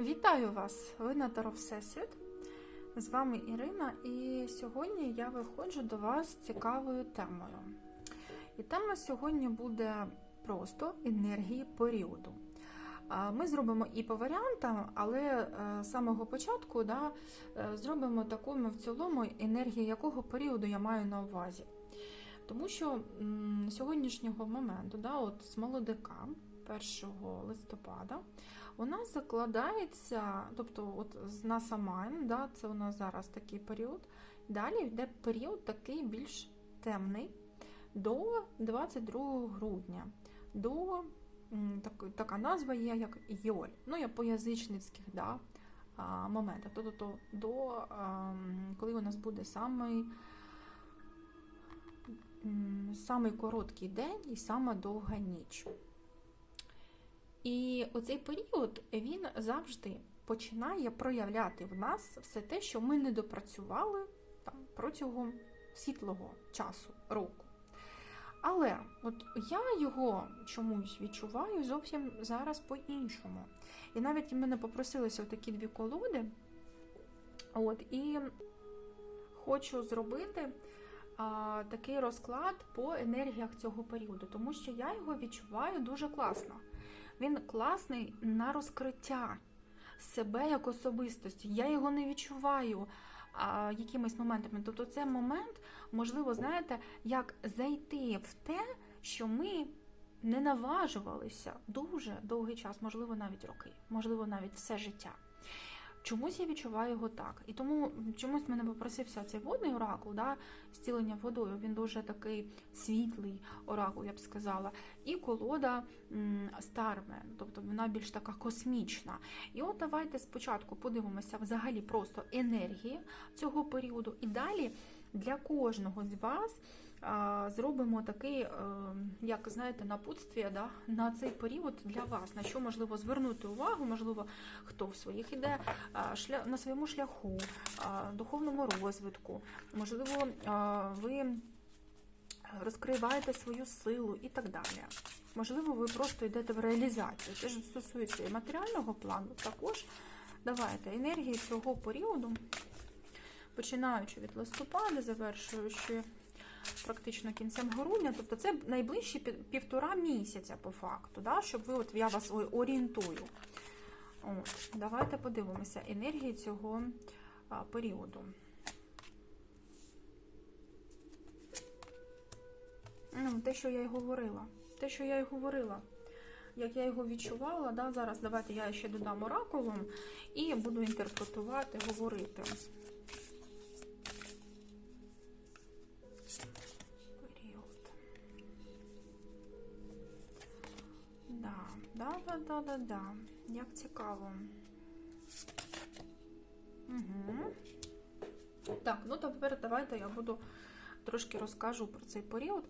Вітаю вас! Ви на Таро Всесвіт. З вами Ірина, і сьогодні я виходжу до вас з цікавою темою. І тема сьогодні буде просто енергії періоду. Ми зробимо і по варіантам, але е, з самого початку да, е, зробимо такому в цілому енергії якого періоду я маю на увазі. Тому що м, сьогоднішнього моменту, да, от з молодика, 1 листопада, нас закладається, тобто от з нас майн, да, це у нас зараз такий період. Далі йде період такий більш темний до 22 грудня. До так, така назва є як Йоль. Ну, я по язичницьких да, моментах. Тобто до коли у нас буде самий, самий короткий день і сама довга ніч. І оцей період він завжди починає проявляти в нас все те, що ми не допрацювали там, протягом світлого часу року. Але от я його чомусь відчуваю зовсім зараз по-іншому. І навіть мене попросилися такі дві колоди. От, і хочу зробити а, такий розклад по енергіях цього періоду, тому що я його відчуваю дуже класно. Він класний на розкриття себе як особистості. Я його не відчуваю а, якимись моментами. Тобто, це момент, можливо, знаєте, як зайти в те, що ми не наважувалися дуже довгий час, можливо, навіть роки, можливо, навіть все життя. Чомусь я відчуваю його так. І тому чомусь мене попросився цей водний оракул, да, зцілення водою. Він дуже такий світлий оракул, я б сказала. І колода Стармен, тобто вона більш така космічна. І от давайте спочатку подивимося взагалі просто енергії цього періоду. І далі для кожного з вас зробимо такий, е, як знаєте, напутствие да, на цей період для вас, на що можливо звернути увагу, можливо, хто в своїх іде на своєму шляху, духовному розвитку, можливо, ви розкриваєте свою силу і так далі. Можливо, ви просто йдете в реалізацію. Це ж стосується і матеріального плану, також давайте енергії цього періоду, починаючи від листопада, завершуючи практично кінцем грудня, тобто це найближчі півтора місяця по факту, да, щоб ви от я вас орієнтую. От, давайте подивимося енергії цього а, періоду. Ну, те, що я й говорила. Те, що я й говорила. Як я його відчувала, да, зараз давайте я ще додам оракулом і буду інтерпретувати, говорити. Да, да, да, да, да, да. Як цікаво. Угу. Так, ну тепер давайте я буду трошки розкажу про цей період.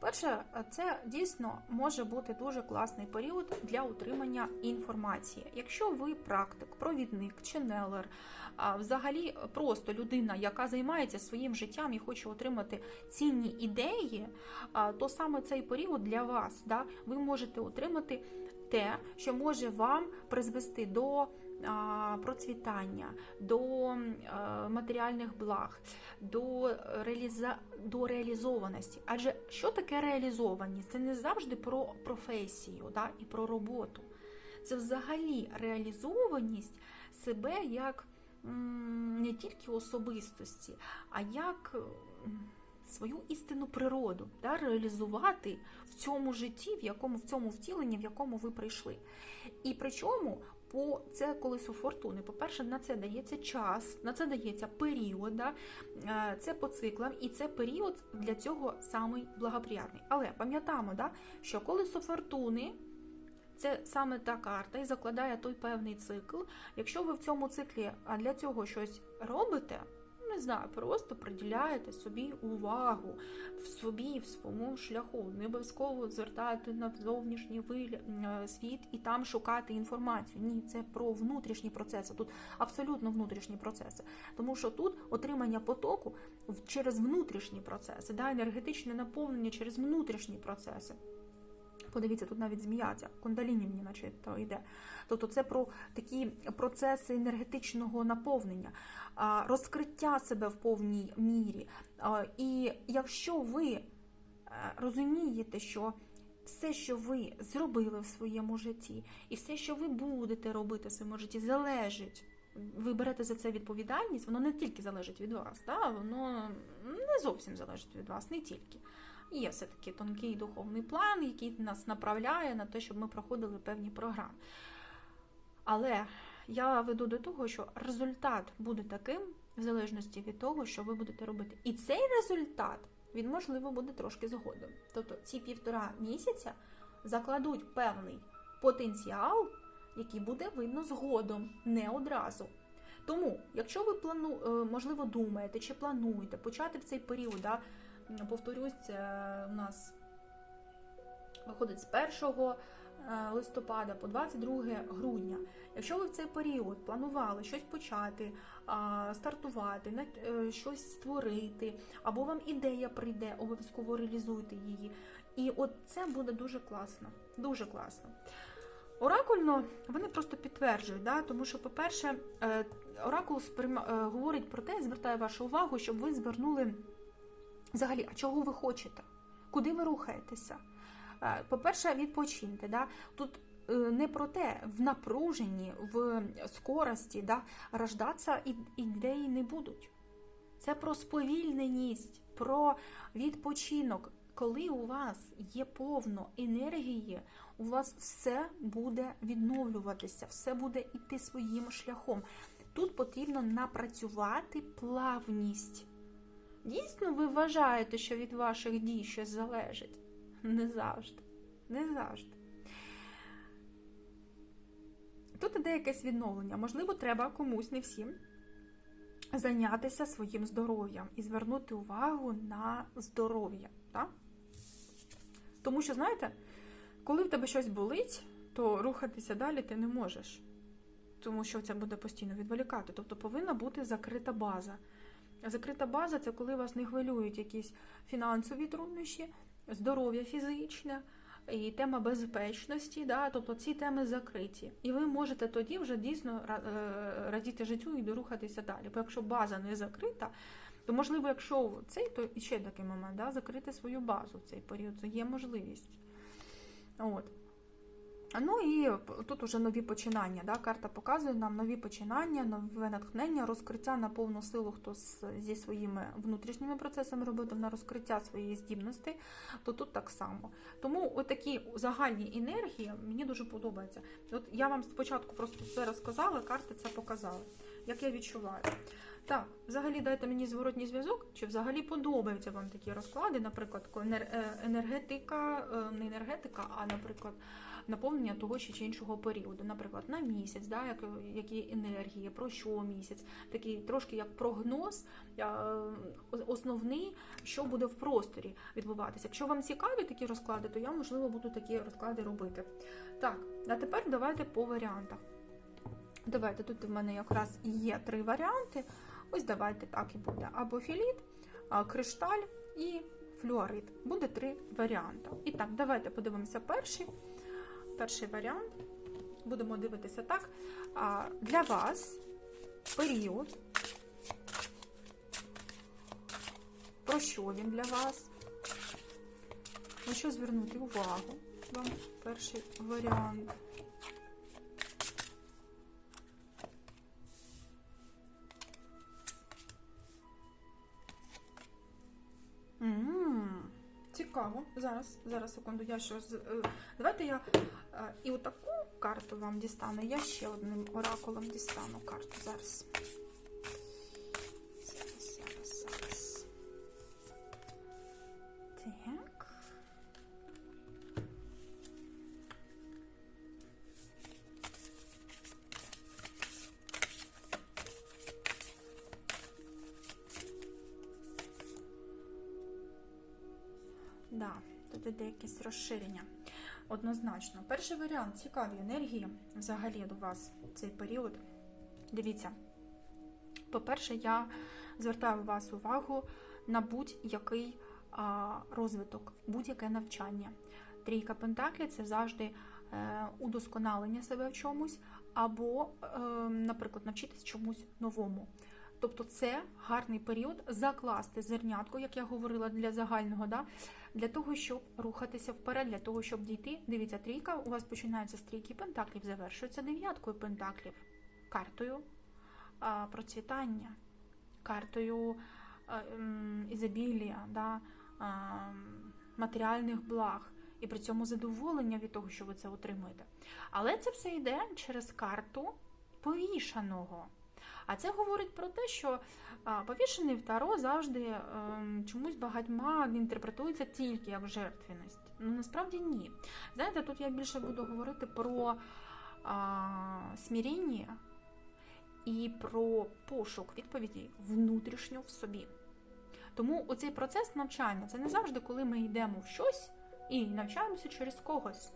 Перше, це дійсно може бути дуже класний період для отримання інформації. Якщо ви практик, провідник, ченелер, взагалі просто людина, яка займається своїм життям і хоче отримати цінні ідеї, то саме цей період для вас да, ви можете отримати те, що може вам призвести до процвітання, до е, матеріальних благ, до, реаліза... до реалізованості. Адже що таке реалізованість? Це не завжди про професію да, і про роботу. Це взагалі реалізованість себе як не тільки особистості, а як свою істинну природу, да, реалізувати в цьому житті, в якому в цьому втіленні, в якому ви прийшли. І причому по це колесо фортуни. По-перше, на це дається час, на це дається період, да? е, це по циклам, і це період для цього самий благоприятний. Але пам'ятаємо, да, що колесо фортуни. Це саме та карта і закладає той певний цикл. Якщо ви в цьому циклі для цього щось робите, не знаю, просто приділяєте собі увагу в собі, в своєму шляху. Не обов'язково звертати на зовнішній е, світ і там шукати інформацію. Ні, це про внутрішні процеси. Тут абсолютно внутрішні процеси. Тому що тут отримання потоку через внутрішні процеси, да, енергетичне наповнення через внутрішні процеси. Подивіться, тут навіть змія, ця кундаліні мені наче то йде. Тобто це про такі процеси енергетичного наповнення, розкриття себе в повній мірі. І якщо ви е, розумієте, що все, що ви зробили в своєму житті, і все, що ви будете робити в своєму житті, залежить. Ви берете за це відповідальність, воно не тільки залежить від вас, да? воно не зовсім залежить від вас, не тільки. Є все-таки тонкий духовний план, який нас направляє на те, щоб ми проходили певні програми. Але я веду до того, що результат буде таким, в залежності від того, що ви будете робити. І цей результат, він, можливо, буде трошки згодом. Тобто ці півтора місяця закладуть певний потенціал, який буде видно згодом, не одразу. Тому, якщо ви плану, е, можливо, думаєте чи плануєте почати в цей період, да, повторюсь, у нас виходить з 1 е, листопада по 22 грудня. Якщо ви в цей період планували щось почати, стартувати, е, щось створити, або вам ідея прийде, обов'язково реалізуйте її. І от це буде дуже класно. Дуже класно. Оракульно вони просто підтверджують, да? тому що, по-перше, е, оракул е, говорить про те, звертає вашу увагу, щоб ви звернули взагалі, а чого ви хочете? Куди ви рухаєтеся? Е, По-перше, відпочиньте. Да? Тут е, не про те, в напруженні, в скорості да, рождатися ідеї не будуть. Це про сповільненість, про відпочинок. Коли у вас є повно енергії, у вас все буде відновлюватися, все буде йти своїм шляхом. Тут потрібно напрацювати плавність. Дійсно, ви вважаєте, що від ваших дій щось залежить? Не завжди. Не завжди. Тут іде якесь відновлення. Можливо, треба комусь, не всім, зайнятися своїм здоров'ям і звернути увагу на здоров'я. Так? Тому що, знаєте, коли в тебе щось болить, то рухатися далі ти не можеш. Тому що це буде постійно відволікати. Тобто повинна бути закрита база. Закрита база це коли вас не хвилюють якісь фінансові труднощі, здоров'я фізичне і тема безпечності. Да? Тобто ці теми закриті. І ви можете тоді вже дійсно е, радіти життю і дорухатися далі. Бо якщо база не закрита, то можливо, якщо цей, то ще такий момент, да? закрити свою базу в цей період. Це є можливість. От. Ну і тут уже нові починання. Да? Карта показує нам нові починання, нове натхнення, розкриття на повну силу, хто зі своїми внутрішніми процесами робив на розкриття своєї здібності, то тут так само. Тому отакі загальні енергії мені дуже подобаються. От я вам спочатку просто все розказала, карти це показали, як я відчуваю. Так, взагалі дайте мені зворотній зв'язок, чи взагалі подобаються вам такі розклади, наприклад, е, енергетика, е, не енергетика, а, наприклад, наповнення того чи іншого періоду, наприклад, на місяць, да, як, які енергії, про що місяць, такий трошки як прогноз, е, основний, що буде в просторі відбуватися. Якщо вам цікаві такі розклади, то я, можливо, буду такі розклади робити. Так, а тепер давайте по варіантах. Давайте тут в мене якраз є три варіанти. Ось давайте так і буде. Або філіт, кришталь і флюорит. Буде три варіанти. І так, давайте подивимося перший. Перший варіант. Будемо дивитися так. Для вас період. Про що він для вас? На що звернути увагу? Вам перший варіант. Цікаво. Зараз, зараз, секунду, я щось. е, Давайте я е, і отаку карту вам дістану. Я ще одним оракулом дістану карту зараз. Зараз, Однозначно. Перший варіант цікаві енергії взагалі до вас в цей період. Дивіться. По-перше, я звертаю вас увагу на будь-який розвиток, будь-яке навчання. Трійка Пентаклі це завжди е, удосконалення себе в чомусь, або, е, наприклад, навчитись чомусь новому. Тобто це гарний період закласти зернятко, як я говорила, для загального, да? для того, щоб рухатися вперед, для того, щоб дійти. Дивіться, трійка у вас починається з трійки пентаклів, завершується дев'яткою пентаклів, картою а, процвітання, картою а, ізобілія, да? а, матеріальних благ. І при цьому задоволення від того, що ви це отримуєте. Але це все йде через карту повішаного. А це говорить про те, що повішений в Таро завжди ем, чомусь багатьма інтерпретується тільки як жертвеність. Ну насправді ні. Знаєте, тут я більше буду говорити про а, смиріння і про пошук відповіді внутрішньо в собі. Тому оцей процес навчання це не завжди, коли ми йдемо в щось і навчаємося через когось.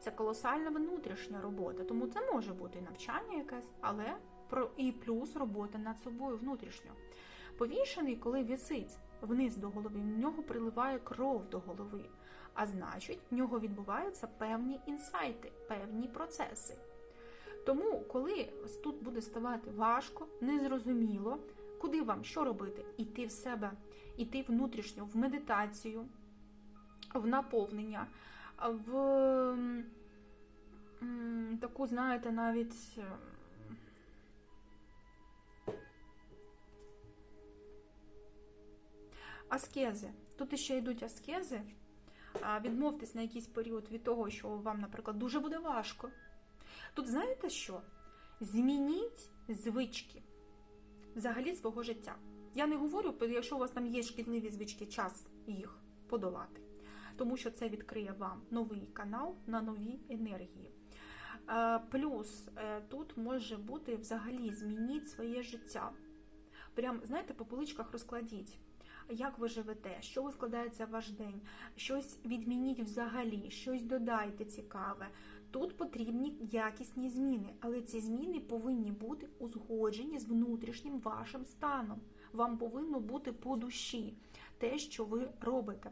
Це колосальна внутрішня робота. Тому це може бути навчання якесь, але і плюс робота над собою внутрішньо. Повішений, коли вісить вниз до голови, в нього приливає кров до голови. А значить, в нього відбуваються певні інсайти, певні процеси. Тому, коли тут буде ставати важко, незрозуміло, куди вам що робити? Іти в себе, іти внутрішньо, в медитацію, в наповнення, в таку, знаєте, навіть. Аскези. Тут ще йдуть аскези. Відмовтесь на якийсь період від того, що вам, наприклад, дуже буде важко. Тут знаєте що? Змініть звички взагалі свого життя. Я не говорю, якщо у вас там є шкідливі звички, час їх подолати. Тому що це відкриє вам новий канал на нові енергії. Плюс е, тут може бути взагалі змініть своє життя. Прям, знаєте, по поличках розкладіть як ви живете, що ви складається в ваш день, щось відмініть взагалі, щось додайте цікаве. Тут потрібні якісні зміни, але ці зміни повинні бути узгоджені з внутрішнім вашим станом. Вам повинно бути по душі те, що ви робите.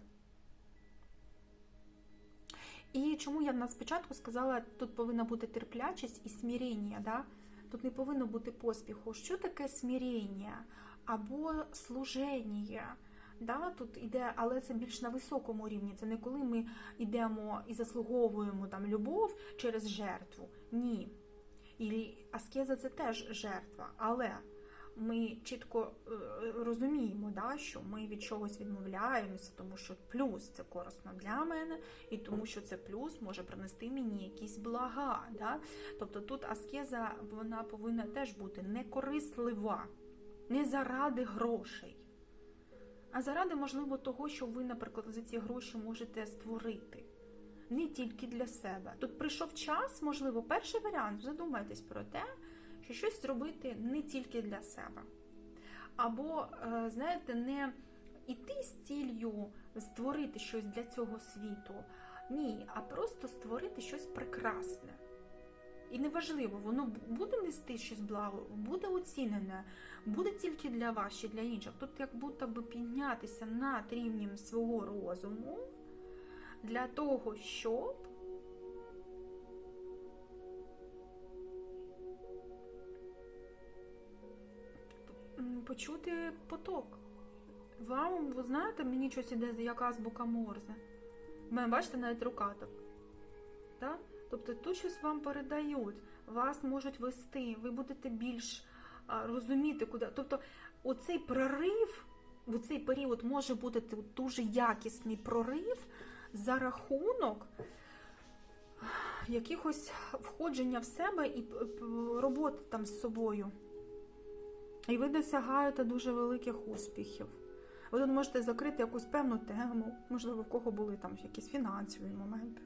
І чому я на спочатку сказала, тут повинна бути терплячість і смирення, да? Тут не повинно бути поспіху. Що таке смирення? або служення. Да, Тут іде, але це більш на високому рівні. Це не коли ми йдемо і заслуговуємо там любов через жертву. Ні. І аскеза це теж жертва. Але ми чітко е, розуміємо, да, що ми від чогось відмовляємося, тому що плюс це корисно для мене, і тому що це плюс може принести мені якісь блага. Да? Тобто тут аскеза вона повинна теж бути некорислива не заради грошей, а заради, можливо, того, що ви, наприклад, за ці гроші можете створити. Не тільки для себе. Тут прийшов час, можливо, перший варіант, задумайтесь про те, що щось зробити не тільки для себе. Або, е, знаєте, не іти з ціллю створити щось для цього світу. Ні, а просто створити щось прекрасне. І неважливо, воно буде нести щось благо, буде оцінене, буде тільки для вас чи для інших. Тут як будто би піднятися над рівнем свого розуму для того, щоб почути поток. Вам, ви знаєте, мені щось іде як азбука Морзе. У мене, бачите, навіть рука так. так? Тобто тут щось вам передають, вас можуть вести, ви будете більш розуміти, куди. Тобто, оцей прорив, в цей період може бути дуже якісний прорив за рахунок якихось входження в себе і роботи там з собою. І ви досягаєте дуже великих успіхів. Ви тут можете закрити якусь певну тему, можливо, в кого були там якісь фінансові моменти.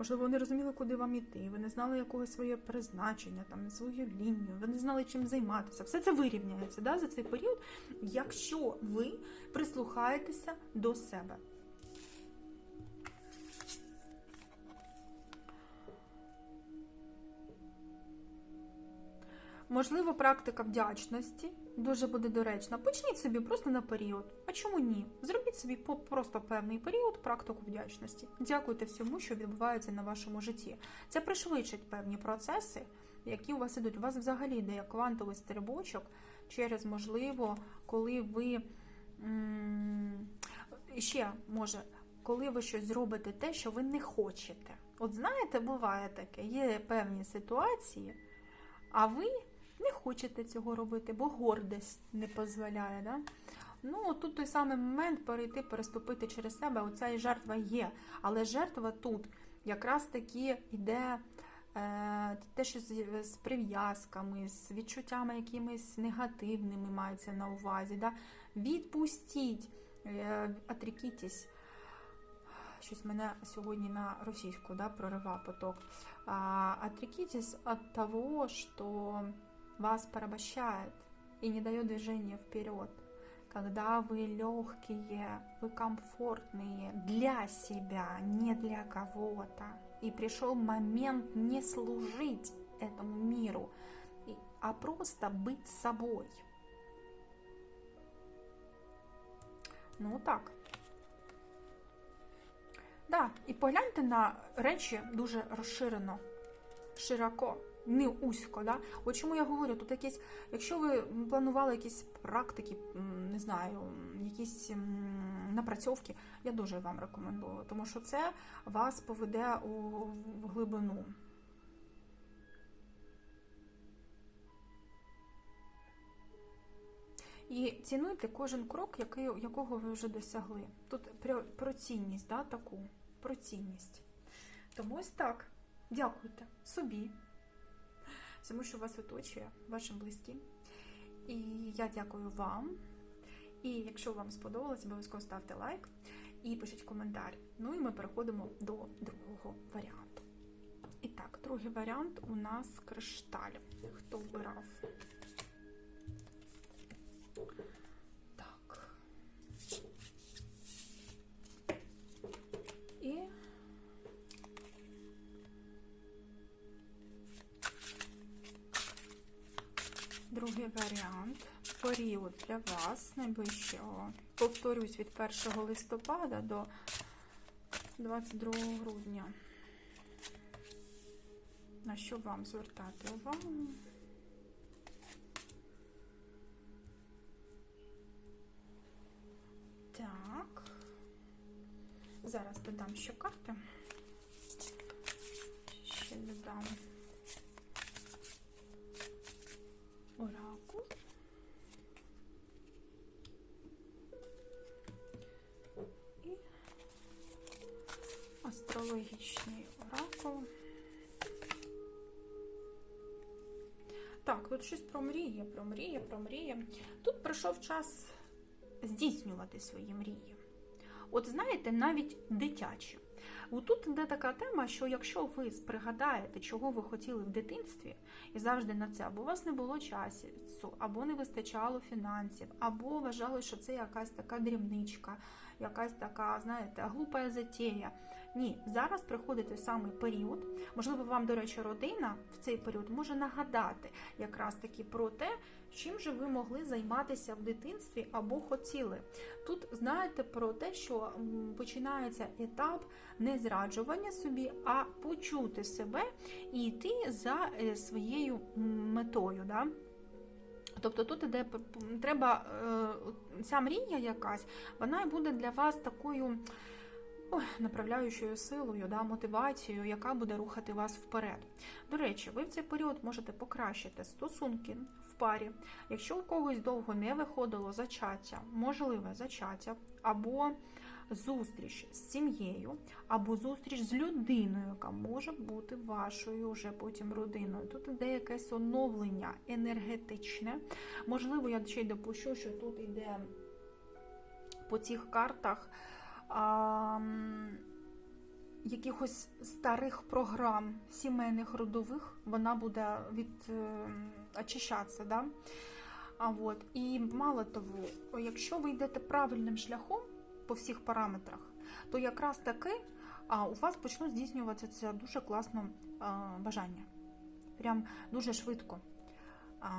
Можливо, ви не розуміли, куди вам іти, ви не знали якогось своє призначення, там свою лінію, ви не знали, чим займатися. Все це вирівняється да, за цей період, якщо ви прислухаєтеся до себе. Можливо, практика вдячності дуже буде доречно. Почніть собі просто на період. А чому ні? Зробіть собі по- просто певний період практику вдячності. Дякуйте всьому, що відбувається на вашому житті. Це пришвидшить певні процеси, які у вас ідуть. У вас взагалі йде квантовий стрибочок через, можливо, коли ви ще може, коли ви щось зробите те, що ви не хочете. От знаєте, буває таке, є певні ситуації, а ви не хочете цього робити, бо гордість не дозволяє. Да? Ну, тут той самий момент перейти, переступити через себе. Оця і жертва є. Але жертва тут якраз таки йде е, те, що з, з прив'язками, з відчуттями якимись негативними мається на увазі. Да? Відпустіть, е, отрікітесь. Щось мене сьогодні на російську да, прорива поток. А, отрекитесь от того, что вас порабощает и не дает движения вперед. Когда вы легкие, вы комфортные для себя, не для кого-то. И пришел момент не служить этому миру, а просто быть собой. Ну так. Да, і погляньте на речі дуже розширено, широко, не узько. Да? От чому я говорю, тут якісь, якщо ви планували якісь практики, не знаю, якісь напрацьовки, я дуже вам рекомендую, тому що це вас поведе у в глибину. І цінуйте кожен крок, який, якого ви вже досягли. Тут про, цінність, да, таку, про цінність. Тому ось так. Дякуйте собі, всьому, що вас оточує, вашим близьким. І я дякую вам. І якщо вам сподобалось, обов'язково ставте лайк і пишіть коментар. Ну і ми переходимо до другого варіанту. І так, другий варіант у нас кришталь. Хто вбирав? Варіант. Період для вас найближчого. Повторюсь, від 1 листопада до 22 грудня. На що вам звертати увагу? Так. Зараз додам ще карти. Ще додам тут щось про мрії, про мрії, про мрії. Тут прийшов час здійснювати свої мрії. От знаєте, навіть дитячі. Тут йде така тема, що якщо ви пригадаєте, чого ви хотіли в дитинстві, і завжди на це, або у вас не було часу, або не вистачало фінансів, або вважали, що це якась така дрібничка, якась така, знаєте, глупа затея. Ні, зараз приходить той самий період. Можливо, вам, до речі, родина в цей період може нагадати якраз таки про те, чим же ви могли займатися в дитинстві або хотіли. Тут знаєте про те, що починається етап не зраджування собі, а почути себе і йти за е, своєю метою. Да? Тобто тут іде треба е, ця мрія якась, вона буде для вас такою направляючою силою, да, мотивацією, яка буде рухати вас вперед. До речі, ви в цей період можете покращити стосунки в парі. Якщо у когось довго не виходило зачаття, можливе зачаття, або зустріч з сім'єю, або зустріч з людиною, яка може бути вашою вже потім родиною. Тут іде якесь оновлення енергетичне. Можливо, я ще й допущу, що тут йде по цих картах а, якихось старих програм сімейних родових, вона буде від е, очищатися. Да? А от. І мало того, якщо ви йдете правильним шляхом по всіх параметрах, то якраз таки а, у вас почнуть здійснюватися це дуже класно а, бажання. Прям дуже швидко.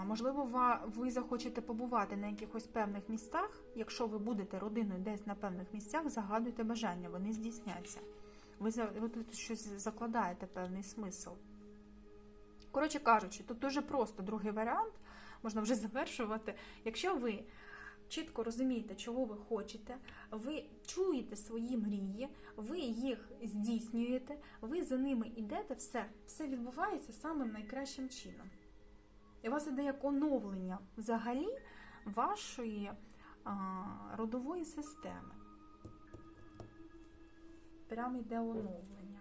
Можливо, ви захочете побувати на якихось певних містах. Якщо ви будете родиною десь на певних місцях, загадуйте бажання, вони здійсняться. Ви, ви тут щось закладаєте певний смисл. Коротше кажучи, тут дуже просто другий варіант, можна вже завершувати. Якщо ви чітко розумієте, чого ви хочете, ви чуєте свої мрії, ви їх здійснюєте, ви за ними йдете, все, все відбувається самим найкращим чином. І у вас іде як оновлення взагалі вашої а, родової системи. Прямо йде оновлення.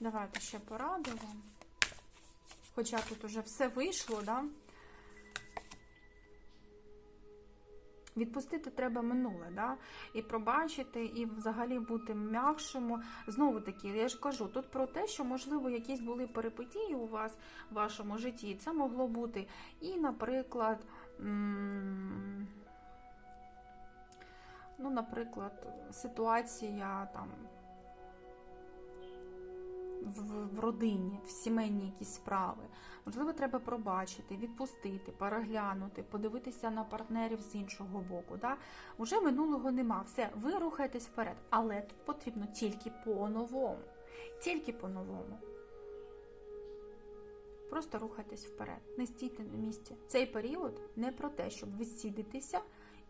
Давайте ще пораду вам. Хоча тут уже все вийшло, да? Відпустити треба минуле, да? і пробачити, і взагалі бути м'якшому. Знову таки, я ж кажу, тут про те, що, можливо, якісь були перипетії у вас в вашому житті. Це могло бути і, наприклад, ну, наприклад, ситуація там в, родині, в сімейні якісь справи. Можливо, треба пробачити, відпустити, переглянути, подивитися на партнерів з іншого боку. Да? Уже минулого нема. Все, ви рухаєтесь вперед. Але тут потрібно тільки по-новому. Тільки по-новому. Просто рухайтесь вперед, не стійте на місці. Цей період не про те, щоб відсідитися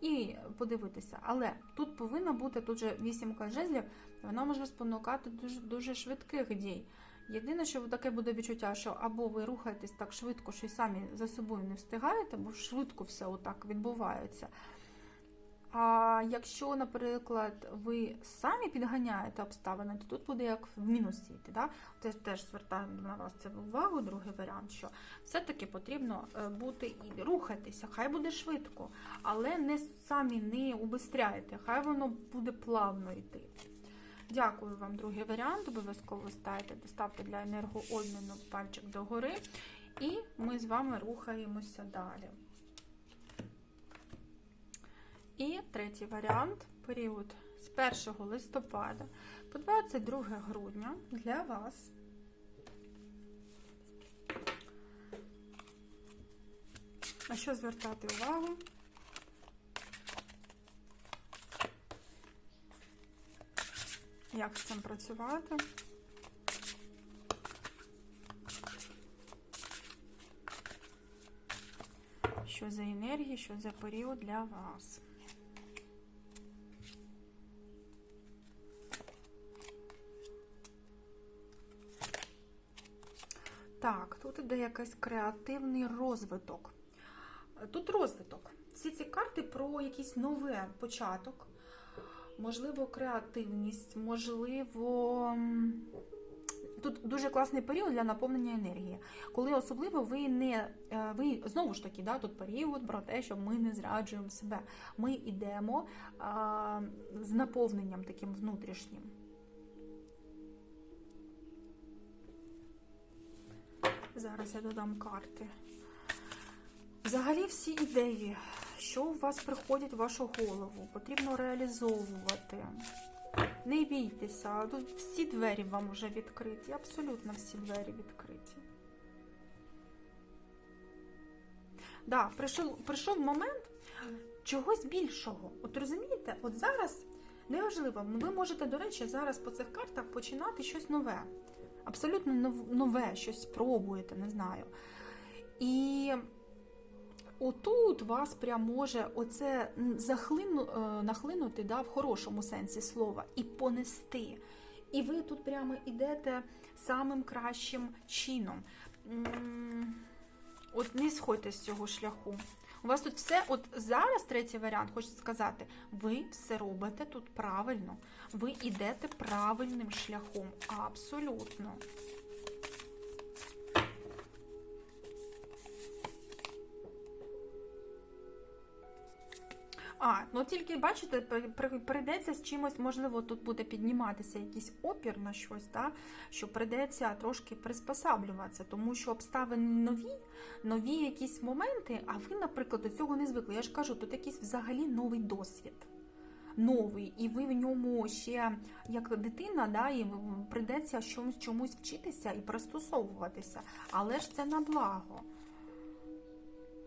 і подивитися. Але тут повинна бути тут же вісімка жезлів, вона може спонукати дуже, дуже швидких дій. Єдине, що таке буде відчуття, що або ви рухаєтесь так швидко, що й самі за собою не встигаєте, бо швидко все отак відбувається. А якщо, наприклад, ви самі підганяєте обставини, то тут буде як в мінусі йти. Да? Теж, теж звертаю на вас це увагу, другий варіант, що все-таки потрібно е, бути і рухатися, хай буде швидко, але не самі не убистряйте, хай воно буде плавно йти. Дякую вам, другий варіант. Обов'язково ставте, ставте для енергообміну пальчик догори. І ми з вами рухаємося далі. І третій варіант період з 1 листопада по 22 грудня для вас. На що звертати увагу? Як з цим працювати? Що за енергії, що за період для вас? Іде якийсь креативний розвиток. Тут розвиток. Всі ці карти про якийсь новий початок, можливо, креативність, можливо. Тут дуже класний період для наповнення енергії, коли особливо ви не е, ви знову ж таки, да, тут період про те, що ми не зраджуємо себе. Ми йдемо а, з наповненням таким внутрішнім. Зараз я додам карти. Взагалі всі ідеї, що у вас приходять в вашу голову, потрібно реалізовувати. Не бійтеся, тут всі двері вам вже відкриті, абсолютно всі двері відкриті. Да, прийшов, прийшов момент чогось більшого. От розумієте, от зараз неважливо, ви можете, до речі, зараз по цих картах починати щось нове. Абсолютно нове, щось спробуєте, не знаю. І отут вас прям може оце захлину, е, нахлинути да, в хорошому сенсі слова і понести. І ви тут прямо йдете самим кращим чином. От не сходьте з цього шляху. У вас тут все, от зараз третій варіант, хочу сказати, ви все робите тут правильно. Ви йдете правильним шляхом. Абсолютно. А, ну тільки бачите, при- при- прийдеться з чимось, можливо, тут буде підніматися якийсь опір на щось, да? що прийдеться трошки приспосаблюватися, тому що обставини нові, нові якісь моменти, а ви, наприклад, до цього не звикли. Я ж кажу, тут якийсь взагалі новий досвід. Новий, і ви в ньому ще як дитина, да, і прийдеться чомусь вчитися і пристосовуватися. Але ж це на благо.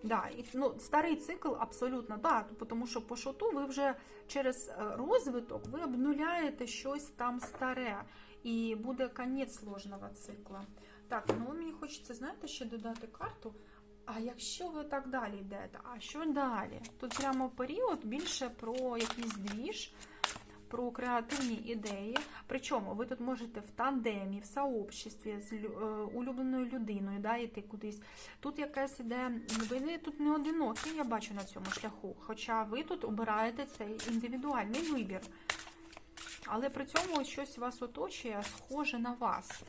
Да, і, ну, старий цикл абсолютно, да, тому що по шоту ви вже через е, розвиток ви обнуляєте щось там старе, і буде кінець сложного цикла. Так, ну мені хочеться, знаєте, ще додати карту. А якщо ви так далі йдете, а що далі? Тут прямо період більше про якийсь двіж, про креативні ідеї. Причому ви тут можете в тандемі, в сообществі з е, улюбленою людиною да, йти кудись. Тут якась іде, ви не- тут не одинокі, я бачу на цьому шляху. Хоча ви тут обираєте цей індивідуальний вибір. Але при цьому щось вас оточує, схоже на вас.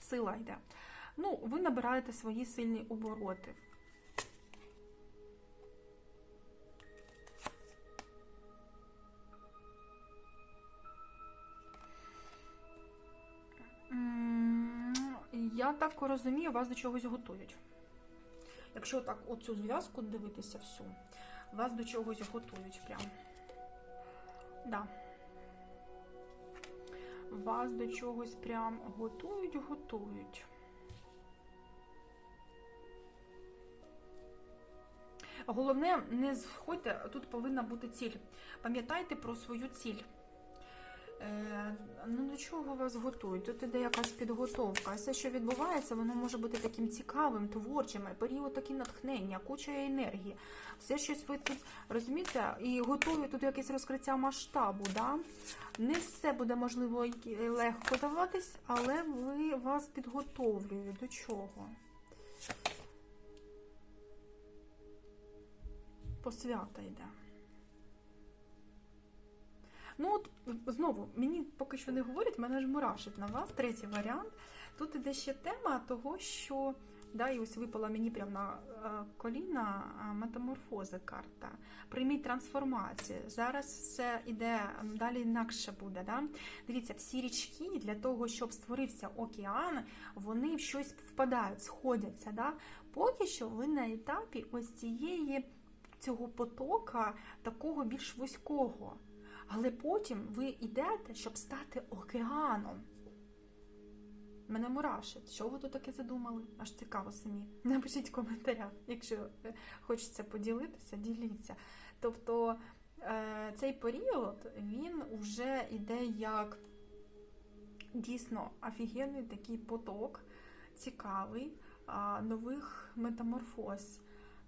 Сила йде. Ну, ви набираєте свої сильні обороти. Я так розумію, вас до чогось готують. Якщо так оцю зв'язку дивитися всю, вас до чогось готують прям. Да. Вас до чогось прям готують, готують. Головне, не сходьте, тут повинна бути ціль. Пам'ятайте про свою ціль. Е, ну, до чого вас готують? Тут іде якась підготовка. Все, що відбувається, воно може бути таким цікавим, творчим, період такі натхнення, куча енергії. Все щось ви тут розумієте, і готові тут якесь розкриття масштабу. Да? Не все буде можливо легко даватись, але ви вас підготовлюють до чого? Посвята йде. Ну, от знову, мені поки що не говорять, мене ж мурашить на вас. Третій варіант. Тут іде ще тема того, що да, і ось випала мені прямо на е, коліна е, метаморфози карта. Прийміть трансформацію. Зараз все іде далі інакше буде. Да? Дивіться, всі річки для того, щоб створився океан, вони в щось впадають, сходяться. Да? Поки що ви на етапі ось цієї цього потока, такого більш вузького. Але потім ви йдете, щоб стати океаном. Мене мурашить. Що ви тут таке задумали? Аж цікаво самі. Напишіть в коментарях, якщо е, хочеться поділитися, діліться. Тобто е, цей період він вже йде як дійсно офігенний такий поток, цікавий, нових метаморфоз.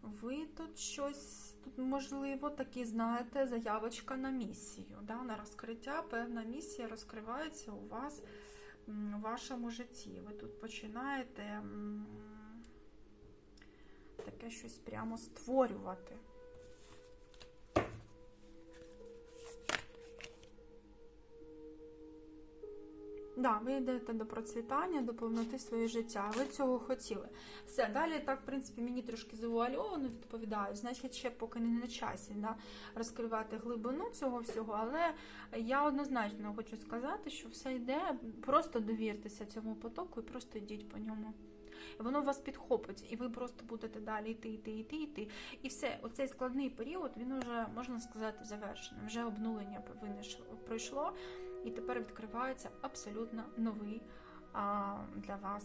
Ви тут щось, тут можливо, такі, знаєте, заявочка на місію, да, на розкриття. Певна місія розкривається у вас в вашому житті. Ви тут починаєте таке щось прямо створювати. Да, ви йдете до процвітання, до повноти своєї життя. Ви цього хотіли. Все, далі так, в принципі, мені трошки завуальовано відповідають. Значить, ще поки не на часі да, розкривати глибину цього всього. Але я однозначно хочу сказати, що все йде. Просто довіртеся цьому потоку і просто йдіть по ньому. Воно вас підхопить, і ви просто будете далі йти, йти, йти, йти. І все, оцей складний період, він вже, можна сказати, завершений. Вже обнулення виниш- пройшло, і тепер відкривається абсолютно новий а, для вас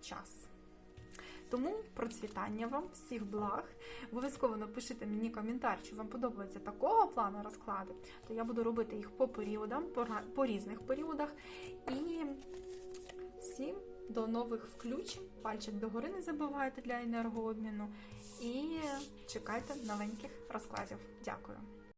час. Тому процвітання вам, всіх благ. Обов'язково напишіть мені коментар, чи вам подобається такого плану розклади, то я буду робити їх по періодам, по, різних періодах. І всім до нових включень. Пальчик догори не забувайте для енергообміну. І чекайте новеньких розкладів. Дякую.